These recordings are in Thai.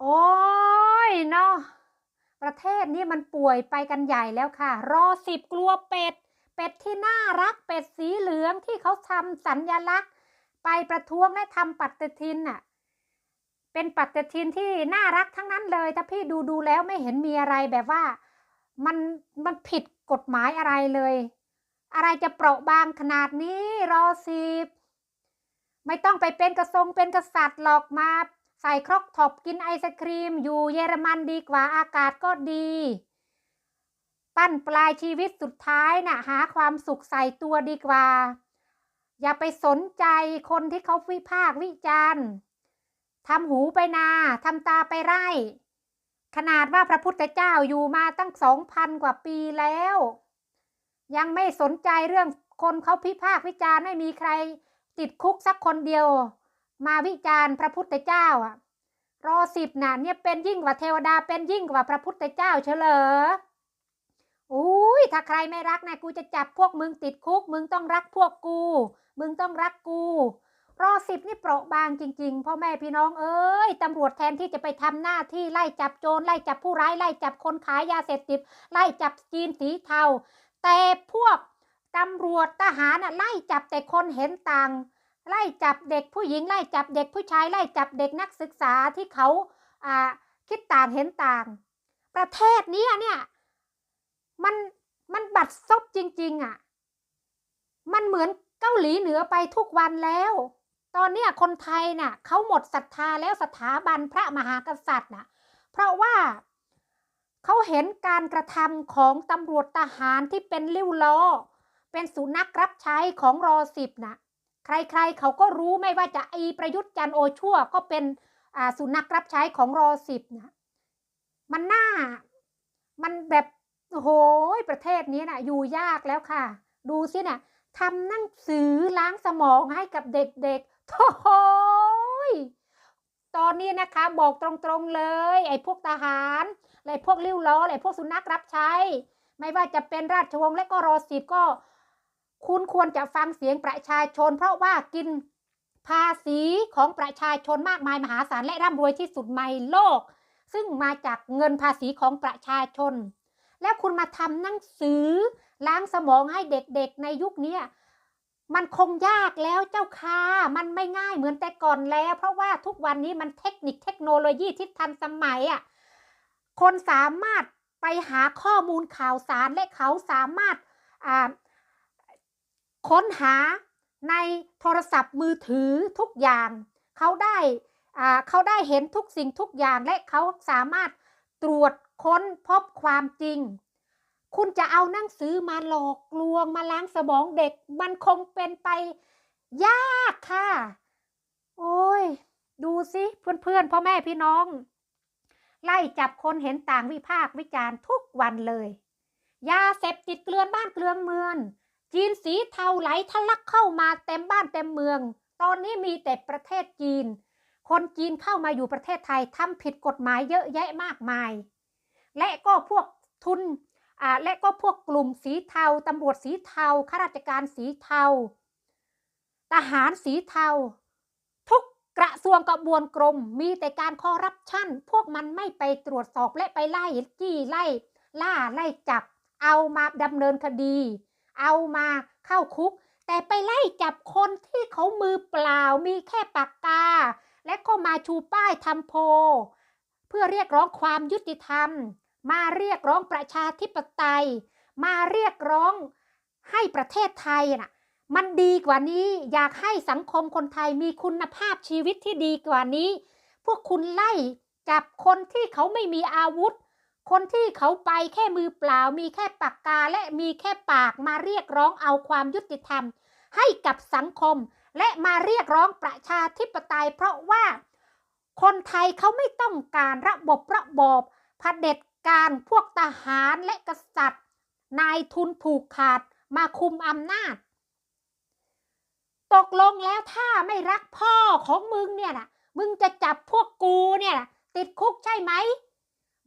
โอ้ยเนาะประเทศนี้มันป่วยไปกันใหญ่แล้วค่ะ รอสิบกลัวเป็ด เป็ดที่น่ารัก เป็ดสีเหลืองที่เขาทำสัญญลักษณ์ ไปประท้วงและทำปฏิทินน่ะ เป็นปฏิทินที่น่ารักทั้งนั้นเลย ถ้าพี่ดูดูแล้วไม่เห็นมีอะไรแบบว่า มันมันผิดกฎหมายอะไรเลย อะไรจะเปราะบางขนาดนี้รอสิบไม่ต้องไปเป็นกระทรงเป็นกษัตริย์หรอกมา ใส่ครกท็อปกินไอศครีม อยู่เยอรมันดีกว่าอากาศก็ดี ปั้นปลายชีวิตสุดท้ายน่ะหาความสุขใส่ตัวดีกว่า อย่าไปสนใจคนที่เขาวิพากวิจารณ์ทำหูไปนาทำตาไปไร่ ขนาดว่าพระพุทธเจ้าอยู่มาตั้งสองพันกว่าปีแล้ว ยังไม่สนใจเรื่องคนเขาพิพากวิจารณ์ไม่มีใครติดคุกสักคนเดียว มาวิจารณ์พระพุทธเจ้าอะรอสิบน่ะเนี่ยเป็นยิ่งกว่าเทวดาเป็นยิ่งกว่าพระพุทธเจ้าเฉลออุ้ยถ้าใครไม่รักนะกูจะจับพวกมึงติดคุก มึงต้องรักพวกกู มึงต้องรักกู รอสิบนี่เปราะบางจริงๆพ่อแม่พี่น้องเอ้ยตำรวจแทนที่จะไปทำหน้าที่ไล่จับโจรไล่จับผู้ร้ายไล่จับคนขายยาเสพติดไล่จับจีนสีเทาแต่พวกตำรวจทหารน่ะไล่จับแต่คนเห็นต่าง ไล่จับเด็กผู้หญิงไล่จับเด็กผู้ชายไล่จับเด็กนักศึกษาที่เขาคิดต่างเห็นต่าง ประเทศนี้เนี่ยมันมันบัดซบจริง ๆอะมันเหมือนเกาหลีเหนือไปทุกวันแล้ว ตอนนี้คนไทยน่ะเขาหมดศรัทธาแล้วสถาบันพระมหากษัตริย์น่ะเพราะว่าเขาเห็นการกระทำของตำรวจทหารที่เป็นลิ้วล้อ เป็นสุนัขรับใช้ของรอสิบน่ะ ใครๆเขาก็รู้ไม่ว่าจะไอประยุทธ์จันโอชั่ว ก็เป็นสุนัขรับใช้ของรอสิบนะมันหน่ามันแบบโอ้โหประเทศนี้นะ่ะ อยู่ยากแล้วค่ะ ดูสินะ่ะทำหนังสือล้างสมองให้กับเด็กๆโถ่ยตอนนี้นะคะบอกตรงๆเลย ไอ้พวกทหารไอ้พวกลิ้วล้อไอ้พวกสุนัขรับใช้ ไม่ว่าจะเป็นราชวงศ์และก็รอสิบก็ คุณควรจะฟังเสียงประชาชน เพราะว่ากินภาษีของประชาชนมากมายมหาศาลและร่ำรวยที่สุดในโลก ซึ่งมาจากเงินภาษีของประชาชน แล้วคุณมาทำหนังสือ ล้างสมองให้เด็กๆในยุคนี้มันคงยากแล้วเจ้าค่ะ มันไม่ง่ายเหมือนแต่ก่อนแล้ว เพราะว่าทุกวันนี้มันเทคนิคเทคโนโลยีที่ทันสมัยอะ คนสามารถไปหาข้อมูลข่าวสารและเขาสามารถอ่า ค้นหาในโทรศัพท์มือถือทุกอย่างเขาได้เขาได้เห็นทุกสิ่งทุกอย่างและเขาสามารถตรวจค้นพบความจริง คุณจะเอาหนังสือมาหลอกลวงมาล้างสมองเด็ก มันคงเป็นไปยากค่ะ โอ้ย ดูสิ เพื่อนๆพ่อแม่พี่น้อง ไล่จับคนเห็นต่างวิพากษ์วิจารณ์ทุกวันเลย ยาเสพติดเกลื่อนบ้านเกลื่อนเมือง จีนสีเทาไหลทะลักเข้ามาเต็มบ้านเต็มเมือง ตอนนี้มีแต่ประเทศจีน คนจีนเข้ามาอยู่ประเทศไทยทำผิดกฎหมายเยอะแยะมากมาย และก็พวกทุนและก็พวกกลุ่มสีเทาตำรวจสีเทาข้าราชการสีเทาทหารสีเทา ทุกกระทรวงกระบวนกรมมีแต่การคอร์รัปชันพวกมันไม่ไปตรวจสอบและไปไล่จี้ไล่ ล่าไล่จับ เอามาดำเนินคดี เอามาเข้าคุก แต่ไปไล่จับคนที่เขามือเปล่ามีแค่ปากกา และก็มาชูป้ายทำโพ เพื่อเรียกร้องความยุติธรรม มาเรียกร้องประชาธิปไตย มาเรียกร้องให้ประเทศไทยน่ะมันดีกว่านี้อยากให้สังคมคนไทยมีคุณภาพชีวิตที่ดีกว่านี้ พวกคุณไล่จับคนที่เขาไม่มีอาวุธ คนที่เขาไปแค่มือเปล่า มีแค่ปากกาและมีแค่ปากมาเรียกร้องเอาความยุติธรรม ให้กับสังคม และมาเรียกร้องประชาธิปไตย เพราะว่าคนไทยเขาไม่ต้องการระบบระบอบเผด็จการพวกทหารและกษัตริย์ นายทุนผูกขาดมาคุมอำนาจ ตกลงแล้วถ้าไม่รักพ่อของมึงเนี่ยนะมึงจะจับพวกกูเนี่ยนะติดคุกใช่ไหม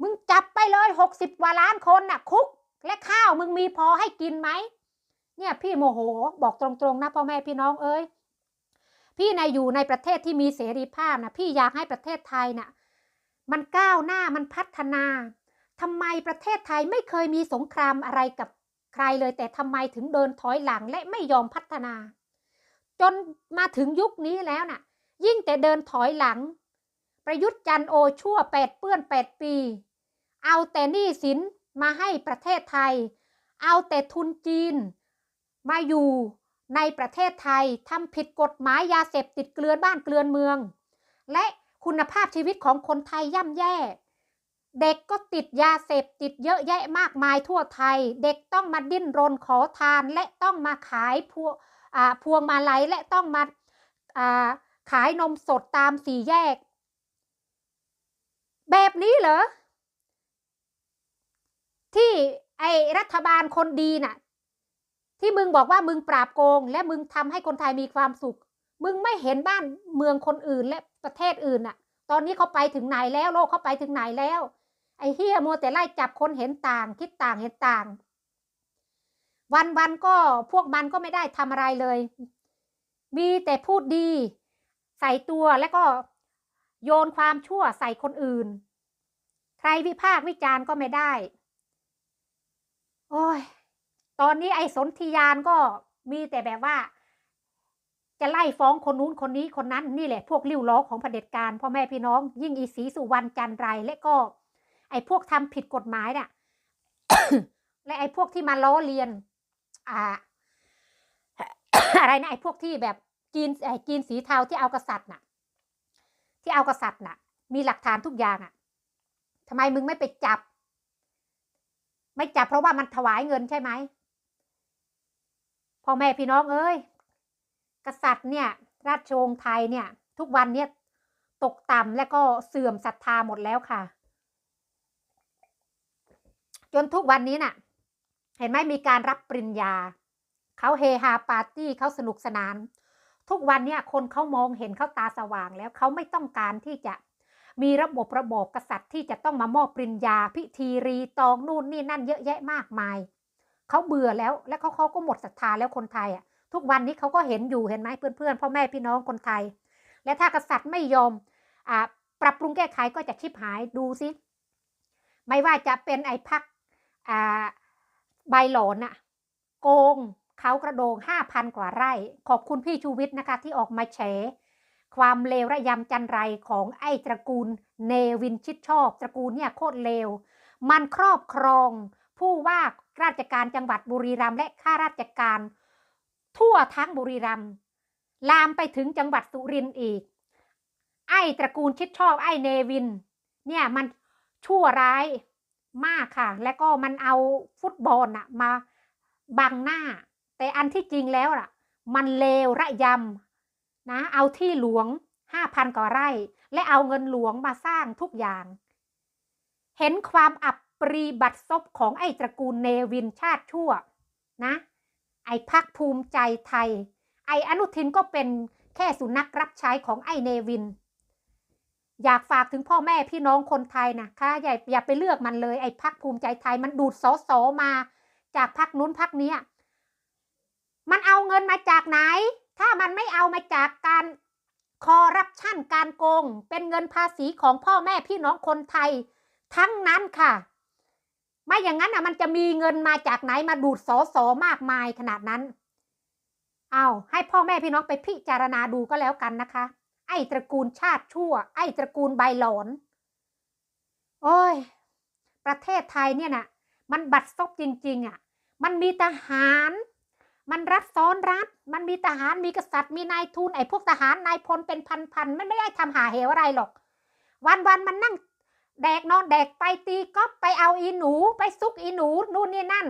มึงจับไปเลยหกสิบกว่าล้านคนน่ะ คุกและข้าวมึงมีพอให้กินไหมเนี่ยพี่โมโหบอกตรงๆนะพ่อแม่พี่น้องเอ้ยพี่นายอยู่ในประเทศที่มีเสรีภาพนะพี่อยากให้ประเทศไทยน่ะมันก้าวหน้ามันพัฒนาทำไมประเทศไทยไม่เคยมีสงครามอะไรกับใครเลย แต่ทำไมถึงเดินถอยหลังและไม่ยอมพัฒนา จนมาถึงยุคนี้แล้วน่ะ ยิ่งแต่เดินถอยหลัง ประยุทธ์จันทร์โอชั่วแปดเปื้อนแปดปี เอาแต่หนี้สินมาให้ประเทศไทย เอาแต่ทุนจีน มาอยู่ในประเทศไทยทำผิดกฎหมายยาเสพติดเกลือนบ้านเกลือนเมือง และคุณภาพชีวิตของคนไทยย่ำแย่ เด็กก็ติดยาเสพติดเยอะแยะมากมายทั่วไทย เด็กต้องมาดิ้นรนขอทานและต้องมาขายพวพวงมาลัยและต้องมาาขายนมสดตามสี่แยก แบบนี้เหรอ ที่ไอรัฐบาลคนดีน่ะ ที่มึงบอกว่ามึงปราบโกง และมึงทำให้คนไทยมีความสุข มึงไม่เห็นบ้านเมืองคนอื่นและประเทศอื่นน่ะ ตอนนี้เขาไปถึงไหนแล้วโลกเขาไปถึงไหนแล้ว ไอ้เฮียมัวแต่ไล่จับคนเห็นต่าง คิดต่างเห็นต่าง วันวันก็พวกมันก็ไม่ได้ทำอะไรเลย มีแต่พูดดี ใส่ตัวแล้วก็โยนความชั่วใส่คนอื่น ใครวิพากษ์วิจารณ์ก็ไม่ได้ โอ้ย ตอนนี้ไอ้สนธิยานก็มีแต่แบบว่า จะไล่ฟ้องคนนู้นคนนี้คนนั้นนี่แหละพวกริ้วล้อของเผด็จการพ่อแม่พี่น้อง ยิ่งอีสีสุวรรณจันไรและก็ ไอ้พวกทำผิดกฎหมายเนี่ยและไอ้พวกที่มาล้อเลียน อ่า อะไรนะไอ้พวกที่แบบจีนไอ้จีนสีเทาที่เอากษัตริย์น่ะ ที่เอากษัตริย์น่ะ มีหลักฐานทุกอย่างอะทำไมมึงไม่ไปจับ ไม่จับเพราะว่ามันถวายเงินใช่ไหมพ่อแม่พี่น้องเอ้ย กษัตริย์เนี่ย ราชวงศ์ไทยเนี่ย ทุกวันเนี่ยตกต่ำและก็เสื่อมศรัทธาหมดแล้วค่ะ จนทุกวันนี้น่ะ เห็นไหมมีการรับปริญญา เขาเฮฮาปาร์ตี้เขาสนุกสนาน ทุกวันเนี่ยคนเขามองเห็นเขาตาสว่างแล้วเขาไม่ต้องการที่จะ มีระบบระบบกษัตริย์ที่จะต้องมามอบปริญญา พิธีรีตองนู่นนี่นั่นเยอะแยะมากมาย เขาเบื่อแล้วและเขาเขาก็หมดศรัทธาแล้วคนไทยอะทุกวันนี้เขาก็เห็นอยู่เห็นไหมเพื่อนๆพ่อแม่พี่น้องคนไทย และถ้ากษัตริย์ไม่ยอมอ่าปรับปรุงแก้ไขก็จะชิบหายดูสิไม่ว่าจะเป็นไอ้พักอ่าใบหลอนอะโกงเขากระโดงห้าพันกว่าไร่ ขอบคุณพี่ชูวิทย์นะคะที่ออกมาแฉ ความเลวระยำจันไรของไอ้ตระกูลเนวินชิดชอบ ตระกูลเนี่ยโคตรเลว มันครอบครองผู้ว่าราชการจังหวัดบุรีรัมย์และข้าราชการ ทั่วทั้งบุรีรัมย์ลามไปถึงจังหวัดสุรินทร์อีก ไอ้ตระกูลชิดชอบไอ้เนวิน เนี่ยมันชั่วร้ายมากค่ะ และก็มันเอาฟุตบอลน่ะมาบังหน้า แต่อันที่จริงแล้วล่ะ มันเลวระยำ นะเอาที่หลวงห้าพันกว่าไร่ และเอาเงินหลวงมาสร้างทุกอย่าง เห็นความอับปรีบัดซบของไอ้ตระกูลเนวินชาติชั่วนะ ไอ้พักภูมิใจไทย ไอ้อนุทินก็เป็นแค่สุนัขรับใช้ของไอ้เนวิน อยากฝากถึงพ่อแม่พี่น้องคนไทยนะคะอย่าอย่าไปเลือกมันเลยไอ้พักภูมิใจไทยมันดูดสอสอมา จากพักนู้นพักนี้มันเอาเงินมาจากไหน ถ้ามันไม่เอามาจากการคอรัปชันการโกง เป็นเงินภาษีของพ่อแม่พี่น้องคนไทย ทั้งนั้นค่ะ ไม่อย่างนั้นอะมันจะมีเงินมาจากไหนมาดูดสอสอมากมายขนาดนั้น เอาให้พ่อแม่พี่น้องไปพิจารณาดูก็แล้วกันนะคะ ไอ้ตระกูลชาติชั่ว ไอ้ตระกูลใบหลอนโอ้ย ประเทศไทยเนี่ยนะมันบัดซบจริง ๆอะ มันมีทหาร มันรัฐซ้อนรัฐ มันมีทหารมีกษัตริย์มีนายทุนไอ้พวกทหารนายพลเป็นพันๆมันไม่ได้ทำหาเหวอะไรหรอก วันๆมันนั่งแดกนอนแดกไปตีก็ไปเอาอีหนู ไปซุกอีหนูนู่นนี่นั่น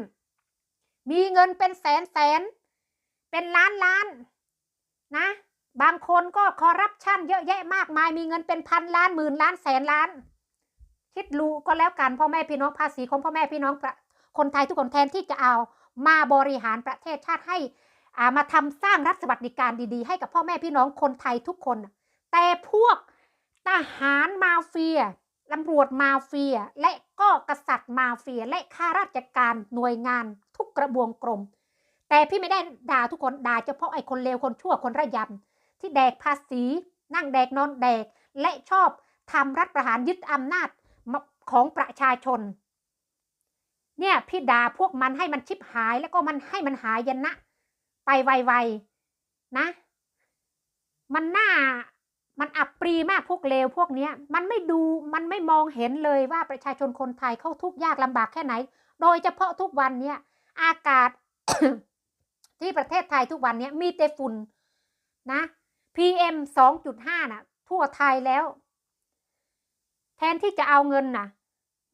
มีเงินเป็นแสนแสน เป็นล้านล้านนะ บางคนก็คอร์รัปชันเยอะแยะมากมาย มีเงินเป็นพันล้านหมื่นล้านแสนล้าน คิดรู้ก็แล้วกันพ่อแม่พี่น้องภาษีของพ่อแม่พี่น้องคนไทยทุกคนแทนที่จะเอา มาบริหารประเทศชาติให้อ่ามาทำสร้างรัฐสวัสดิการดีๆ ให้กับพ่อแม่พี่น้องคนไทยทุกคน แต่พวกทหารมาเฟียตำรวจมาเฟีย และก็กษัตริย์มาเฟีย และข้าราชการหน่วยงานทุกกระบวงกรม แต่พี่ไม่ได้ด่าทุกคนด่าเฉพาะไอ้คนเลวคนชั่วคนระยำที่แดกภาษี นั่งแดกนอนแดกและชอบทำรัฐประหารยึดอำนาจของประชาชน เนี่ยพี่ด่าพวกมันให้มันชิบหายแล้วก็มันให้มันหายยันนะ ไปไวๆนะ มันหน่ามันอับปรีมากพวกเลวพวกเนี้ย มันไม่ดูมันไม่มองเห็นเลยว่าประชาชนคนไทยเขาทุกข์ยากลำบากแค่ไหน โดยเฉพาะทุกวันเนี้ยอากาศที่ประเทศไทยทุกวันเนี้ยมีแต่ฝุ่นนะ PM 2.5น่ะ ทั่วไทยแล้ว แทนที่จะเอาเงินน่ะ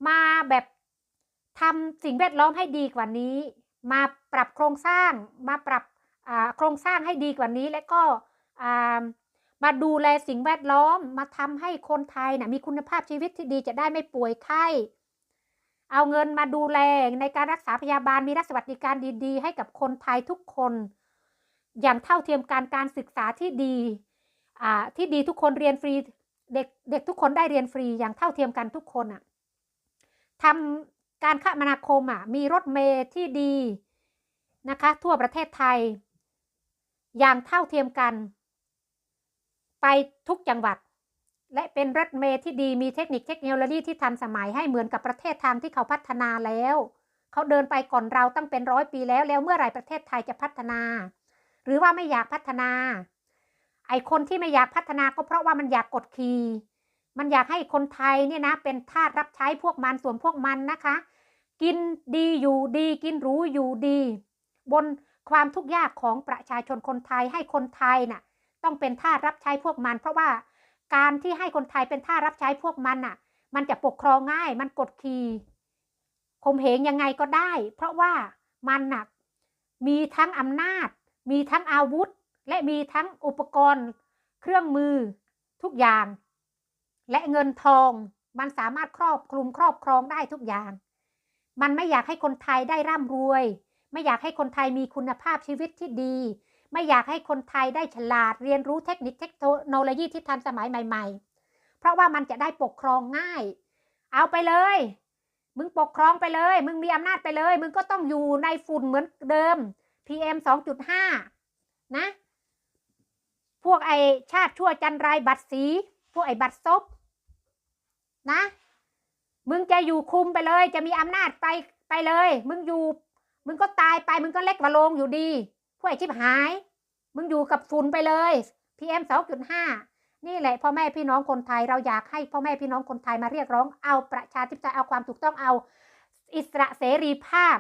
มาแบบ ทำสิ่งแวดล้อมให้ดีกว่านี้ มาปรับโครงสร้าง มาปรับโครงสร้างให้ดีกว่านี้ และก็มาดูแลสิ่งแวดล้อม มาทำให้คนไทยนะมีคุณภาพชีวิตที่ดีจะได้ไม่ป่วยไข้ เอาเงินมาดูแลในการรักษาพยาบาลมีรัฐสวัสดิการดี ๆ ให้กับคนไทยทุกคน อย่างเท่าเทียมการการศึกษาที่ดีที่ดีทุกคนเรียนฟรีเด็กเด็กทุกคนได้เรียนฟรีอย่างเท่าเทียมกันทุกคนอะทำ การคมนาคมอะมีรถเมล์ที่ดีนะคะ ทั่วประเทศไทย อย่างเท่าเทียมกัน ไปทุกจังหวัด และเป็นรถเมล์ที่ดีมีเทคนิคเทคโนโลยีที่ทันสมัยให้เหมือนกับประเทศทางที่เขาพัฒนาแล้วเขาเดินไปก่อนเราตั้งเป็นร้อยปีแล้ว แล้วเมื่อไหร่ประเทศไทยจะพัฒนา หรือว่าไม่อยากพัฒนา ไอคนที่ไม่อยากพัฒนาก็เพราะว่ามันอยากกดขี่มันอยากให้คนไทยเนี่ยนะเป็นทาสรับใช้พวกมันส่วนพวกมันนะคะ กินดีอยู่ดีกินรู้อยู่ดี บนความทุกข์ยากของประชาชนคนไทยให้คนไทยน่ะต้องเป็นท่ารับใช้พวกมัน เพราะว่าการที่ให้คนไทยเป็นท่ารับใช้พวกมันน่ะ มันจะปกครองง่าย มันกดขี่ข่มเหงยังไงก็ได้ เพราะว่ามันน่ะมีทั้งอำนาจ มีทั้งอาวุธ และมีทั้งอุปกรณ์ เครื่องมือ ทุกอย่าง และเงินทองมันสามารถครอบคลุมครอบครองได้ทุกอย่าง มันไม่อยากให้คนไทยได้ร่ำรวย ไม่อยากให้คนไทยมีคุณภาพชีวิตที่ดี ไม่อยากให้คนไทยได้ฉลาดเรียนรู้เทคนิคเทคโนโลยีที่ทันสมัยใหม่ ๆ เพราะว่ามันจะได้ปกครองง่าย เอาไปเลย มึงปกครองไปเลย มึงมีอำนาจไปเลย มึงก็ต้องอยู่ในฝุ่นเหมือนเดิม PM 2.5 นะ พวกไอชาติชั่วจันไรบัตรสี พวกไอบัตรซบนะ มึงจะอยู่คุมไปเลย จะมีอำนาจไปไปเลย มึงอยู่ มึงก็ตายไป มึงก็เล็กกว่าโลงอยู่ดีพวกไอ้ชิบหาย มึงอยู่กับฝุ่นไปเลย PM 2.5นี่แหละพ่อแม่พี่น้องคนไทยเราอยากให้พ่อแม่พี่น้องคนไทยมาเรียกร้องเอาประชาธิปไตยเอาความถูกต้องเอาอิสระเสรีภาพ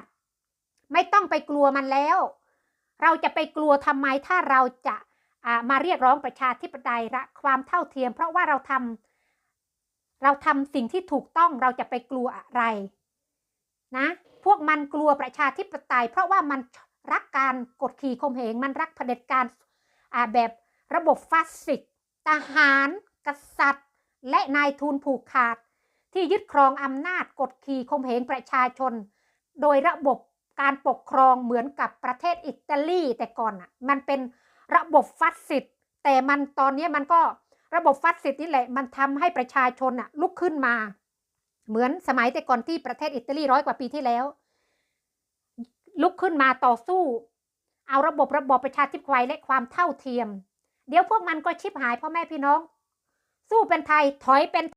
ไม่ต้องไปกลัวมันแล้ว เราจะไปกลัวทำไมถ้าเราจะมาเรียกร้องประชาธิปไตยละความเท่าเทียม เพราะว่าเราทำ เราทำสิ่งที่ถูกต้องเราจะไปกลัวอะไรนะพวกมันกลัวประชาธิปไตย เพราะว่ามันรักการกดขี่ข่มเหงมันรักเผด็จการแบบระบบฟาสซิสทหาร กษัตริย์ และนายทุนผูกขาด ที่ยึดครองอำนาจกดขี่ข่มเหงประชาชน โดยระบบการปกครองเหมือนกับประเทศอิตาลีแต่ก่อนอะมันเป็นระบบฟัดสิทธิ์แต่มันตอนนี้มันก็ ระบบฟัดสิทธิ์นี่แหละมันทำให้ประชาชนอะลุกขึ้นมา เหมือนสมัยแต่ก่อนที่ประเทศอิตาลีร้อยกว่าปีที่แล้ว ลุกขึ้นมาต่อสู้ เอาระบบระบอบประชาธิปไตยและความเท่าเทียม เดี๋ยวพวกมันก็ชิบหายพ่อแม่พี่น้อง สู้เป็นไทยถอยเป็น